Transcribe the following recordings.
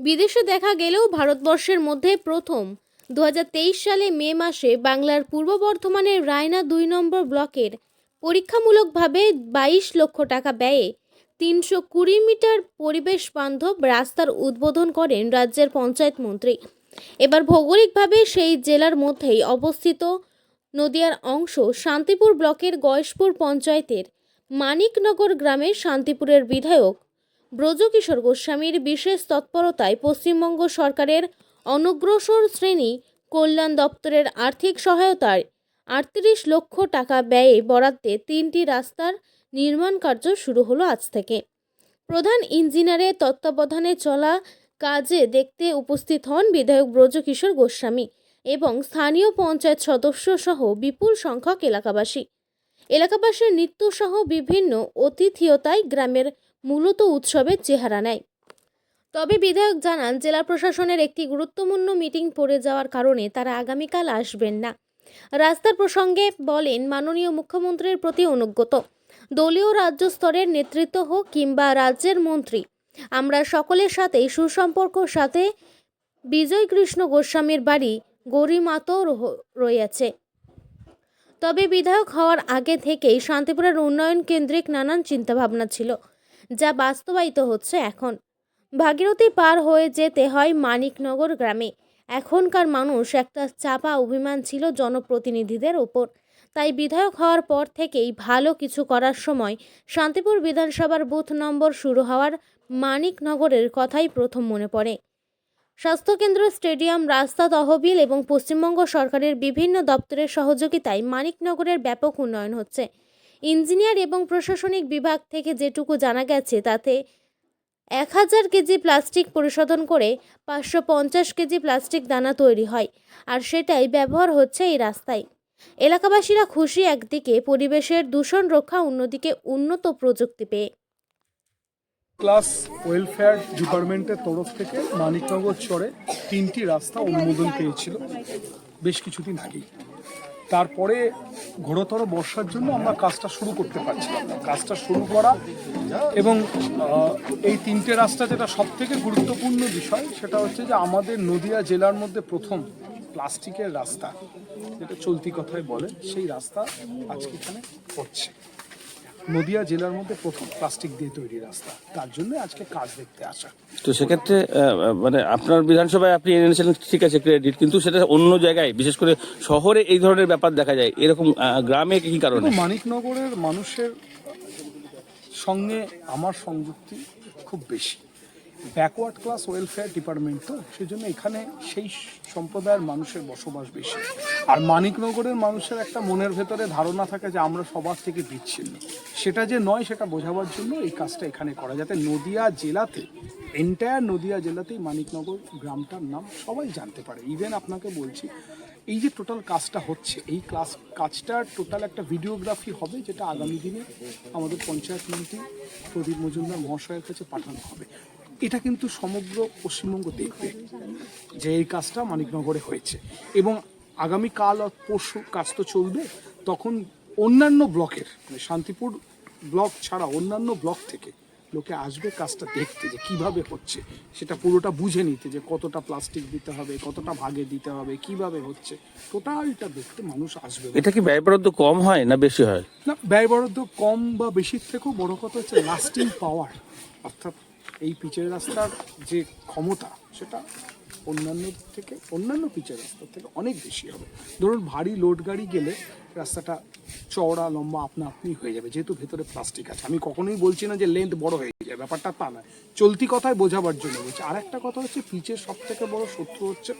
বিদেশে দেখা গেলেও ভারতবর্ষের মধ্যে প্রথম। দু হাজার তেইশ সালে মে মাসে বাংলার পূর্ব বর্ধমানের রায়না দুই নম্বর ব্লকের পরীক্ষামূলকভাবে বাইশ লক্ষ টাকা ব্যয়ে তিনশো কুড়ি মিটার পরিবেশ বান্ধব রাস্তার উদ্বোধন করেন রাজ্যের পঞ্চায়েত মন্ত্রী। এবার ভৌগোলিকভাবে সেই জেলার মধ্যেই অবস্থিত নদিয়ার অংশ শান্তিপুর ব্লকের গয়েশপুর পঞ্চায়েতের মানিকনগর গ্রামের শান্তিপুরের বিধায়ক ব্রজকিশোর গোস্বামীর বিশেষ তৎপরতায় পশ্চিমবঙ্গ সরকারের অনগ্রসর শ্রেণি কল্যাণ দপ্তরের আর্থিক সহায়তায় আটত্রিশ লক্ষ টাকা ব্যয়ে বরাদ্দে তিনটি রাস্তার নির্মাণ কার্য শুরু হলো আজ থেকে। প্রধান ইঞ্জিনিয়ারের তত্ত্বাবধানে চলা কাজে দেখতে উপস্থিত হন বিধায়ক ব্রজকিশোর গোস্বামী এবং স্থানীয় পঞ্চায়েত সদস্য সহ বিপুল সংখ্যক এলাকাবাসী। এলাকাবাসীর নৃত্যসহ বিভিন্ন অতিথিয়তায় গ্রামের মূলত উৎসবের চেহারা নেয়। তবে বিধায়ক জানান, জেলা প্রশাসনের একটি গুরুত্বপূর্ণ মিটিং পড়ে যাওয়ার কারণে তারা আগামীকাল আসবেন না। রাস্তার প্রসঙ্গে বলেন, মাননীয় মুখ্যমন্ত্রীর প্রতি অনুজ্ঞত দলীয় রাজ্য স্তরের নেতৃত্ব হোক কিংবা রাজ্যের মন্ত্রী, আমরা সকলের সাথেই সুসম্পর্ক, সাথে বিজয় কৃষ্ণ গোস্বামীর বাড়ি গরিমাত রয়েছে। তবে বিধায়ক হওয়ার আগে থেকেই শান্তিপুরের উন্নয়ন কেন্দ্রিক নানান চিন্তাভাবনা ছিল। যা বাস্তবায়িত হচ্ছে এখন। ভাগীরথী পার হয়ে যেতে হয় মানিকনগর গ্রামে। এখনকার মানুষ একটা চাপা অভিমান ছিল জনপ্রতিনিধিদের ওপর। তাই বিধায়ক হওয়ার পর থেকেই ভালো কিছু করার সময় শান্তিপুর বিধানসভার বুথ নম্বর শুরু হওয়ার মানিকনগরের কথাই প্রথম মনে পড়ে। স্বাস্থ্যকেন্দ্র, স্টেডিয়াম, রাস্তা তহবিল এবং পশ্চিমবঙ্গ সরকারের বিভিন্ন দপ্তরের সহযোগিতায় মানিকনগরের ব্যাপক উন্নয়ন হচ্ছে। ইঞ্জিনিয়ার এবং প্রশাসনিক বিভাগ থেকে যেটুকু জানা গেছে, তাতে এক হাজার কেজি প্লাস্টিক পরিশোধন করে পাঁচশো পঞ্চাশ কেজি প্লাস্টিক দানা তৈরি হয়, আর সেটাই ব্যবহার হচ্ছে এই রাস্তায়। এলাকাবাসীরা খুশি একদিকে পরিবেশের দূষণ রক্ষা, অন্যদিকে উন্নত প্রযুক্তি পেয়ে। ক্লাস ওয়েলফেয়ার ডিপার্টমেন্টের তরফ থেকে মানিকনগর চরে তিনটি রাস্তা অনুমোদন পেয়েছিল বেশ কিছুদিন আগেই। তারপরে ঘোরতর বর্ষার জন্য আমরা কাজটা শুরু করতে পারছিলাম কাজটা শুরু করা এবং এই তিনটে রাস্তা যেটা সব থেকে গুরুত্বপূর্ণ বিষয়, সেটা হচ্ছে যে আমাদের নদিয়া জেলার মধ্যে প্রথম প্লাস্টিকের রাস্তা, যেটা চলতি কথায় বলে, সেই রাস্তা আজকে এখানে হচ্ছে নদিয়া জেলার মধ্যে প্রথম প্লাস্টিক দিয়ে তৈরি রাস্তা। তার জন্য আজকে কাজ দেখতে আসা। তো সেক্ষেত্রে মানে আপনার বিধানসভায় আপনি এনেছিলেন ঠিক আছে ক্রেডিট কিন্তু সেটা অন্য জায়গায় বিশেষ করে শহরে এই ধরনের ব্যাপার দেখা যায়। এরকম গ্রামে কি কারণে? মানিকনগরের মানুষের সঙ্গে আমার সংযুক্তি খুব বেশি। ব্যাকওয়ার্ড ক্লাস ওয়েলফেয়ার ডিপার্টমেন্ট তো সেজন্য এখানে সেই সম্প্রদায়ের মানুষের বসবাস বেশি। আর মানিকনগরের মানুষের একটা মনের ভেতরে ধারণা থাকে যে আমরা সবার থেকে বিচ্ছিন্ন। সেটা যে নয়, সেটা বোঝাবার জন্য এই কাজটা এখানে করা। যাতে নদিয়া জেলাতে এন্টায়ার নদিয়া জেলাতেই মানিকনগর গ্রামটার নাম সবাই জানতে পারে। ইভেন আপনাকে বলছি, এই যে টোটাল কাজটা হচ্ছে, এই ক্লাস কাজটার টোটাল একটা ভিডিওগ্রাফি হবে, যেটা আগামী দিনে আমাদের পঞ্চায়েত মন্ত্রী প্রদীপ মজুমদার মহাশয়ের কাছে পাঠানো হবে। এটা কিন্তু সমগ্র পশ্চিমবঙ্গ দেখবে যে এই কাজটা মানিকনগরে হয়েছে। এবং আগামী কাল আর পরশু কাজ তো চলবে, তখন অন্যান্য ব্লকের মানে শান্তিপুর ব্লক ছাড়া অন্যান্য ব্লক থেকে লোকে আসবে কাজটা দেখতে যে কীভাবে হচ্ছে। সেটা পুরোটা বুঝে নিতে যে কতটা প্লাস্টিক দিতে হবে কতটা ভাগে দিতে হবে কীভাবে হচ্ছে। টোটালটা দেখতে মানুষ আসবে এটা কি ব্যয় বরাদ্দ কম হয় না বেশি হয়? না ব্যয় বরাদ্দ কম বা বেশির থেকেও বড় কথা হচ্ছে লাস্টিং পাওয়ার অর্থাৎ এই পিচের রাস্তার যে ক্ষমতা সেটা অন্যান্য থেকে, অন্যান্য পিচের রাস্তার থেকে অনেক বেশি হবে। ধরুন ভারী লোড গাড়ি গেলে রাস্তাটা চওড়া, লম্বা আপনা আপনি হয়ে যাবে, যেহেতু ভেতরে প্লাস্টিক আছে। আমি কখনোই বলছি না যে লেন্থ বড় হয়ে যায়, ব্যাপারটা তা নয়। চলতি কথায় বোঝাবার জন্য বলছি আর একটা কথা হচ্ছে পিচের সব থেকে বড় শত্রু হচ্ছে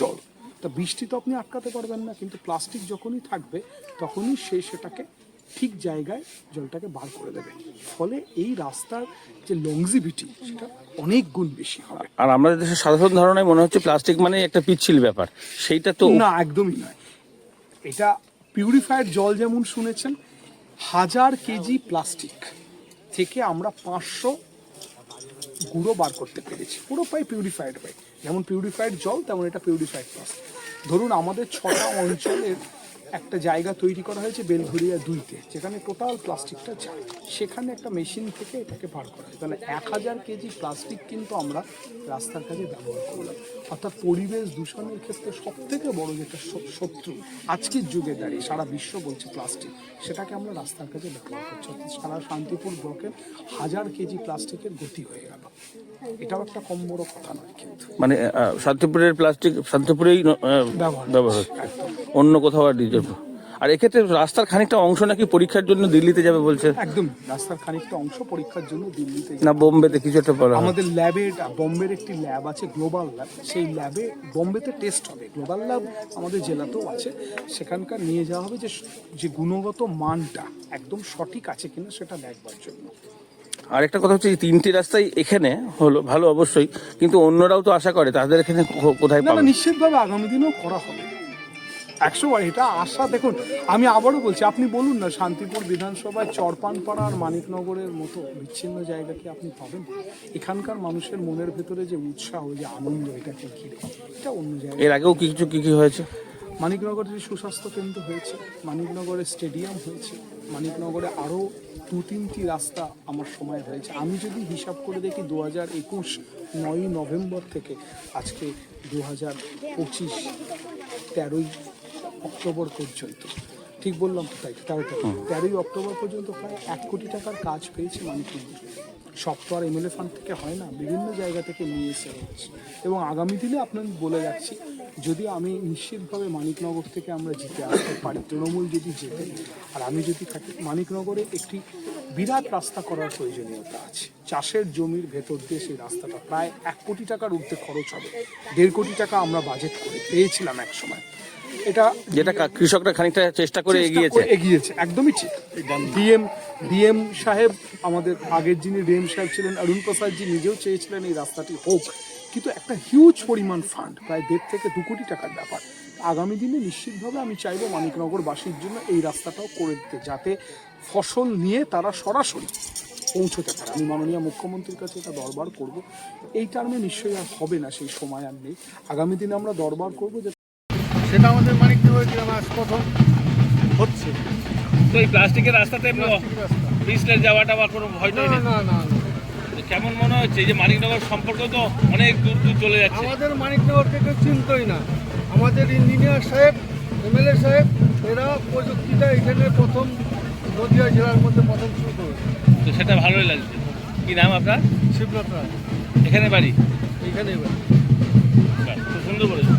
জল। তা বৃষ্টি তো আপনি আটকাতে পারবেন না, কিন্তু প্লাস্টিক যখনই থাকবে, তখনই সে সেটাকে ঠিক জায়গায় জলটাকে বার করে দেবে। ফলে এই রাস্তার যে লংজিভিটি সেটা অনেক গুণ বেশি হবে। আর আমাদের দেশের সাধারণ ধারণায় মনে হচ্ছে প্লাস্টিক মানে একটা পিচ্ছিল ব্যাপার। সেইটা তো না একদমই নয়। এটা পিউরিফায়ার জল যেমন শুনেছেন হাজার কেজি প্লাস্টিক থেকে আমরা পাঁচশো গুঁড়ো বার করতে পেরেছি। পুরো পাই পিউরিফাইড পাই যেমন পিউরিফাইড জল তেমন এটা পিউরিফাইড প্লাস্টিক ধরুন আমাদের ছটা অঞ্চলের একটা জায়গা তৈরি করা হয়েছে বেলঘুরিয়া দুইতে, যেখানে টোটাল প্লাস্টিকটা যায়। সেখানে একটা মেশিন থেকে এটাকে বার করা হয়। তাহলে এক হাজার কেজি প্লাস্টিক কিন্তু আমরা রাস্তার কাজে ব্যবহার করলাম। অর্থাৎ পরিবেশ দূষণের ক্ষেত্রে সব থেকে বড় যেটা শত্রু আজকের যুগে দাঁড়িয়ে সারা বিশ্ব বলছে প্লাস্টিক। সেটাকে আমরা রাস্তার কাছে ব্যবহার করছি। অর্থাৎ সারা শান্তিপুর ব্লকের হাজার কেজি প্লাস্টিকের গতি হয়ে গেল। এটাও একটা কম বড় কথা নয় কিন্তু। মানে শান্তিপুরের প্লাস্টিক শান্তিপুরেই ব্যবহার ব্যবহার অন্য কোথাও আর দিতে আর এক্ষেত্রে রাস্তার খানিকটা অংশ নাকি পরীক্ষার জন্য দিল্লিতে যাবে বলছে? একদম রাস্তার খানিকটা অংশ পরীক্ষার জন্য দিল্লিতে না বোম্বেতে কিছু একটা বলা আমাদের ল্যাবে বম্বের একটি ল্যাব আছে গ্লোবাল ল্যাব। সেই ল্যাবে বম্বেতে টেস্ট হবে। গ্লোবাল ল্যাব আমাদের জেলাতেও আছে। সেখানকার নিয়ে যাওয়া হবে যে যে গুণগত মানটা একদম সঠিক আছে কিনা সেটা দেখবার জন্য। আর একটা কথা হচ্ছে তিনটি রাস্তাই এখানে হলো ভালো অবশ্যই। কিন্তু অন্যরাও তো আশা করে তাদের এখানে কোথায় পাবে? নিশ্চিতভাবে আগামী দিনেও করা হবে। একশো বার এটা আশা দেখুন আমি আবারও বলছি আপনি বলুন না শান্তিপুর বিধানসভায় চরপানপাড়া আর মানিকনগরের মতো বিচ্ছিন্ন জায়গা কি আপনি পাবেন? এখানকার মানুষের মনের ভেতরে যে উৎসাহ যে আনন্দ এটাকে ঘিরে এটা অন্য জায়গায়। এর আগেও কিছু কি কি হয়েছে? মানিকনগরের সুস্বাস্থ্য কেন্দ্র হয়েছে মানিকনগরে স্টেডিয়াম হয়েছে মানিকনগরে আরও দু তিনটি রাস্তা আমার সময় হয়েছে। আমি যদি হিসাব করে দেখি দু হাজার একুশ নয়ই নভেম্বর থেকে আজকে দু হাজার পঁচিশ তেরোই অক্টোবর পর্যন্ত। ঠিক বললাম তো তাই তেরো তেরোই অক্টোবর পর্যন্ত প্রায় এক কোটি টাকার কাজ পেয়েছে মানিকনগর সব তো আর এমএলএ ফান্ড থেকে হয় না বিভিন্ন জায়গা থেকে নিয়ে এসে হচ্ছে এবং আগামী দিনে আপনার বলে যাচ্ছি যদি আমি নিশ্চিতভাবে মানিকনগর থেকে আমরা জিতে আসতে পারি তৃণমূল যদি জেতে আর আমি যদি থাকি মানিকনগরে একটি বিরাট রাস্তা করার প্রয়োজনীয়তা আছে। চাষের জমির ভেতর দিয়ে সেই রাস্তাটা প্রায় এক কোটি টাকার ঊর্ধ্বে খরচ হবে। দেড় কোটি টাকা আমরা বাজেট করে পেয়েছিলাম এক সময় এটা যেটা কৃষকরা খানিকটা চেষ্টা করে এগিয়েছে। এগিয়েছে একদমই ঠিক। ডিএম ডিএম সাহেব আমাদের আগের যিনি ডিএম সাহেব ছিলেন অরুণ প্রসাদজি নিজেও চেয়েছিলেন এই রাস্তাটি হোক। কিন্তু একটা হিউজ পরিমাণ ফান্ড প্রায় দেড় থেকে দু কোটি টাকার ব্যাপার। আগামী দিনে নিশ্চিতভাবে আমি চাইব মানিকনগরবাসীর জন্য এই রাস্তাটাও করে দিতে যাতে ফসল নিয়ে তারা সরাসরি পৌঁছতে পারে। আমি মাননীয় মুখ্যমন্ত্রীর কাছে এটা দরবার করব। এই টার্মে নিশ্চয়ই আর হবে না সেই সময় আর নেই। আগামী দিনে আমরা দরবার করব যে সেটা আমাদের মানিকনগর গ্রামে আজ প্রথম হচ্ছে। তো এই প্লাস্টিকের রাস্তাতে পিছলে যাওয়াটা বা কোনো ভয় না না না কেমন মনে হচ্ছে যে মানিকনগর সম্পর্ক তো অনেক দূর দূর চলে যাচ্ছে? আমাদের মানিকনগরকে কেউ চিনতই না। আমাদের ইঞ্জিনিয়ার সাহেব এমএলএ সাহেব এরা প্রযুক্তিটা এখানে প্রথম নদীয়া জেলার মধ্যে প্রথম শুরু করেছে। তো সেটা ভালোই লাগছে। কি নাম আপনার? শিবনাথ রায়। এখানে বাড়ি? এইখানেই বাড়ি। খুব সুন্দর বলেছেন